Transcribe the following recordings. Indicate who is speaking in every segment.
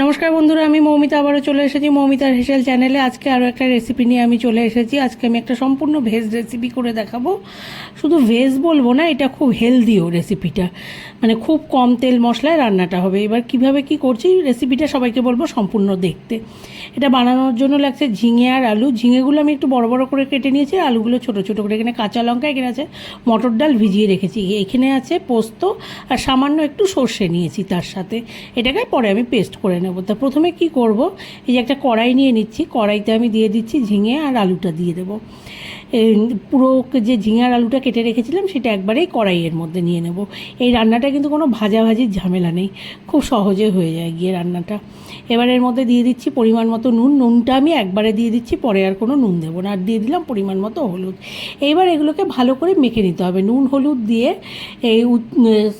Speaker 1: নমস্কার বন্ধুরা, আমি মৌমিতা, আবারও চলে এসেছি মৌমিতার হেসেল চ্যানেলে। আজকে আরও একটা রেসিপি নিয়ে আমি চলে এসেছি। আজকে আমি একটা সম্পূর্ণ ভেজ রেসিপি করে দেখাবো। শুধু ভেজ বলব না, এটা খুব হেলদিও রেসিপিটা মানে খুব কম তেল মশলায় রান্নাটা হবে। এবার কীভাবে কি করছি রেসিপিটা সবাইকে বলব সম্পূর্ণ দেখতে। এটা বানানোর জন্য লাগছে ঝিঙে আর আলু। ঝিঙেগুলো আমি একটু বড় বড় করে কেটে নিয়েছি। আলুগুলো ছোটো ছোটো করে এখানে কাঁচা লঙ্কা, এখানে আছে মটর ডাল ভিজিয়ে রেখেছি। এখানে আছে পোস্ত আর সামান্য একটু সর্ষে নিয়েছি তার সাথে। এটাকে পরে আমি পেস্ট করে নেব। তা প্রথমে কি করব? এই যে একটা কড়াই নিয়ে নিচ্ছি, কড়াইতে আমি দিয়ে দিচ্ছি ঝিঙে আর আলুটা দিয়ে দেবো। পুরো যে ঝিঙে আর আলুটা কেটে রেখেছিলাম, সেটা একবারেই কড়াইয়ের মধ্যে নিয়ে নেব। এই রান্নাটা কিন্তু কোনো ভাজাভাজির ঝামেলা নেই, খুব সহজে হয়ে যায় গিয়ে রান্নাটা। এবার এর মধ্যে দিয়ে দিচ্ছি পরিমাণ মতো নুন। নুনটা আমি একবারে দিয়ে দিচ্ছি, পরে আর কোনো নুন দেবো না। আর দিয়ে দিলাম পরিমাণ মতো হলুদ। এইবার এগুলোকে ভালো করে মেখে নিতে হবে। নুন, হলুদ দিয়ে এই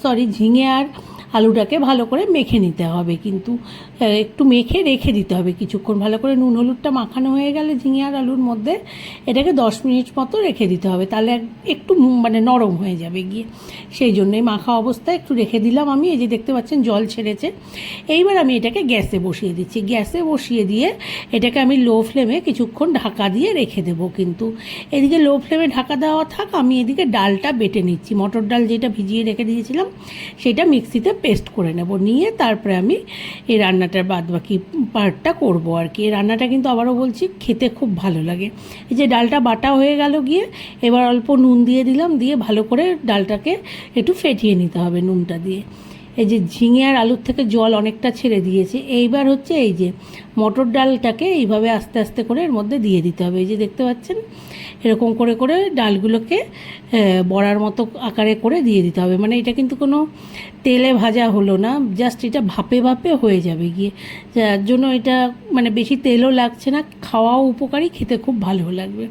Speaker 1: সরি ঝিঙে আর আলুটাকে ভালো করে মেখে নিতে হবে। কিন্তু একটু মেখে রেখে দিতে হবে কিছুক্ষণ। ভালো করে নুন হলুদটা মাখানো হয়ে গেলে ঝিঙে আর আলুর মধ্যে এটাকে দশ মিনিট মতো রেখে দিতে হবে। তাহলে এক- একটু মানে নরম হয়ে যাবে গিয়ে। সেই জন্যই মাখা অবস্থায় একটু রেখে দিলাম আমি। এই যে দেখতে পাচ্ছেন জল ছেড়েছে। এইবার আমি এটাকে গ্যাসে বসিয়ে দিচ্ছি। গ্যাসে বসিয়ে দিয়ে এটাকে আমি লো ফ্লেমে কিছুক্ষণ ঢাকা দিয়ে রেখে দেবো। কিন্তু, এদিকে লো ফ্লেমে ঢাকা দেওয়া থাক, আমি এদিকে ডালটা বেটে নিচ্ছি। মটর ডাল যেটা ভিজিয়ে রেখে দিয়েছিলাম, সেটা মিক্সিতে পেস্ট করে নেব। নিয়ে তারপরে আমি এই রান্নাটার বাদ বাকি পার্টটা করব আর কি। এই রান্নাটা কিন্তু আবারও বলছি, খেতে খুব ভালো লাগে। এই যে ডালটা বাটা হয়ে গেল গিয়ে, এবার অল্প নুন দিয়ে দিলাম, দিয়ে ভালো করে ডালটাকে একটু ফেটিয়ে নিতে হবে নুনটা দিয়ে। এই যে ঝিঙে আর আলুর থেকে জল অনেকটা ছেড়ে দিয়েছে। এইবার হচ্ছে এই যে মটর ডালটাকে এইভাবে আস্তে আস্তে করে এর মধ্যে দিয়ে দিতে হবে। এই যে দেখতে পাচ্ছেন, এরকম করে করে ডালগুলোকে বড়ার মতো আকারে করে দিয়ে দিতে হবে। মানে এটা কিন্তু কোনো তেলে ভাজা হলো না, জাস্ট এটা ভাপে ভাপে হয়ে যাবে গিয়ে। যার জন্য এটা মানে বেশি তেলও লাগছে না, খাওয়াও উপকারী, খেতে খুব ভালো লাগবে।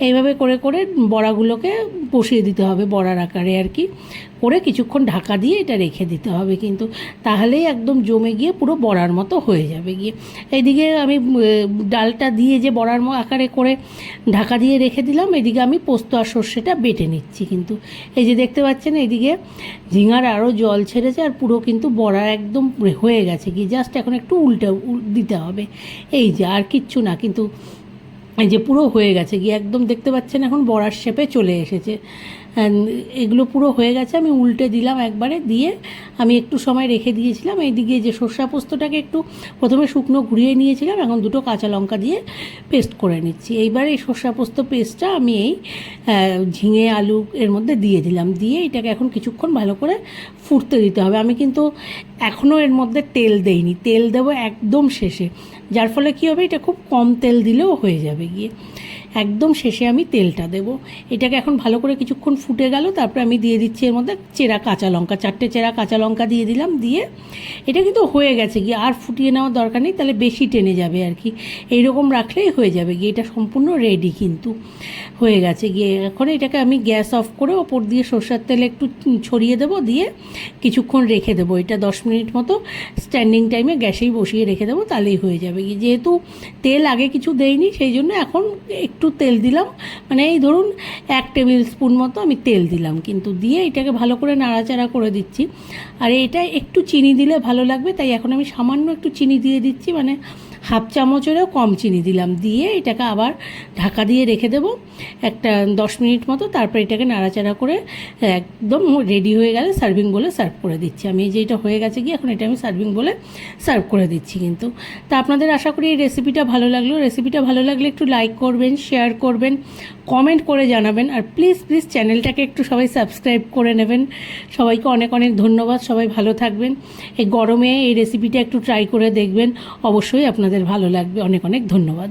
Speaker 1: এইভাবে করে করে বড়াগুলোকে বসিয়ে দিতে হবে বড়ার আকারে আর কি। করে কিছুক্ষণ ঢাকা দিয়ে এটা রেখে দিতে হবে কিন্তু তাহলেই একদম জমে গিয়ে পুরো বড়ার মতো হয়ে যাবে গিয়ে। এইদিকে আমি ডালটা দিয়ে যে বড়ার আকারে করে ঢাকা দিয়ে রেখে দিলাম, এদিকে আমি পোস্ত আর সর্ষেটা বেটে নিচ্ছি কিন্তু। এই যে দেখতে পাচ্ছেন এইদিকে ঝিঙার আরও জল ছেড়েছে আর পুরো কিন্তু বড়া একদম হয়ে গেছে কি জাস্ট এখন একটু উল্টে, উল- দিতে হবে। এই যে আর কিচ্ছু না কিন্তু এই যে পুরো হয়ে গেছে, গিয়ে একদম দেখতে পাচ্ছেন এখন বড়ার শেপে চলে এসেছে। এগুলো পুরো হয়ে গেছে, আমি উল্টে দিলাম একবারে, দিয়ে আমি একটু সময় রেখে দিয়েছিলাম। এইদিকে যে সর্ষা পোস্তটাকে একটু প্রথমে শুকনো ঘুরিয়ে নিয়েছিলাম, এখন দুটো কাঁচা লঙ্কা দিয়ে পেস্ট করে নিচ্ছি। এইবার এই সর্ষা পোস্ত পেস্টটা আমি এই ঝিঙে, আলু এর মধ্যে দিয়ে দিলাম। দিয়ে এটাকে এখন কিছুক্ষণ ভালো করে ফুটতে দিতে হবে। আমি কিন্তু এখনও এর মধ্যে তেল দেইনি। তেল দেবো একদম শেষে। যার ফলে কী হবে? এটা খুব কম তেল দিলেও হয়ে যাবে গিয়ে। একদম শেষে আমি তেলটা দেবো। এটাকে এখন ভালো করে কিছুক্ষণ ফুটে গেল, তারপরে আমি দিয়ে দিচ্ছি এর মধ্যে চেরা কাঁচা লঙ্কা, চারটে চেরা কাঁচা লঙ্কা দিয়ে দিলাম, দিয়ে এটা কিন্তু হয়ে গেছে গিয়ে, আর ফুটিয়ে নেওয়ার দরকার নেই, তাহলে বেশি টেনে যাবে আর কি। এইরকম রাখলেই হয়ে যাবে গিয়ে, এটা সম্পূর্ণ রেডি কিন্তু হয়ে গেছে গিয়ে। এখন এটাকে আমি গ্যাস অফ করে ওপর দিয়ে সর্ষের তেলে একটু ছড়িয়ে দেবো, দিয়ে কিছুক্ষণ রেখে দেবো। এটা দশ মিনিট মতো স্ট্যান্ডিং টাইমে গ্যাসেই বসিয়ে রেখে দেবো, তাহলেই হয়ে যাবে গিয়ে। যেহেতু তেল আগে কিছু দেয়নি সেই জন্য এখন একটু তেল দিলাম। মানে এই ধরুন এক টেবিল স্পুন মতো আমি তেল দিলাম। কিন্তু দিয়ে এটাকে ভালো করে নাড়াচাড়া করে দিচ্ছি। আর এটা একটু চিনি দিলে ভালো লাগবে। তাই এখন আমি সামান্য একটু চিনি দিয়ে দিচ্ছি। মানে হাফ চামচেরও কম চিনি দিলাম। দিয়ে এটাকে আবার ঢাকা দিয়ে রেখে দেবো। একটা দশ মিনিট মতো তারপর এটাকে নাড়াচাড়া করে, একদম রেডি হয়ে গেলে সার্ভিং বলে সার্ভ করে দিচ্ছি। আমি এই যে এটা হয়ে গেছে কি এখন এটা আমি সার্ভিং বলে সার্ভ করে দিচ্ছি কিন্তু। তা আপনাদের আশা করি এই রেসিপিটা ভালো লাগল। রেসিপিটা ভালো লাগলে একটু লাইক করবেন শেয়ার করবেন কমেন্ট করে জানাবেন। আর প্লিজ প্লিজ চ্যানেলটাকে একটু সবাই সাবস্ক্রাইব করে নেবেন। সবাইকে অনেক অনেক ধন্যবাদ। সবাই ভালো থাকবেন। এই গরমে এই রেসিপিটা একটু ট্রাই করে দেখবেন। অবশ্যই আপনাদের ভালো লাগবে। অনেক অনেক ধন্যবাদ।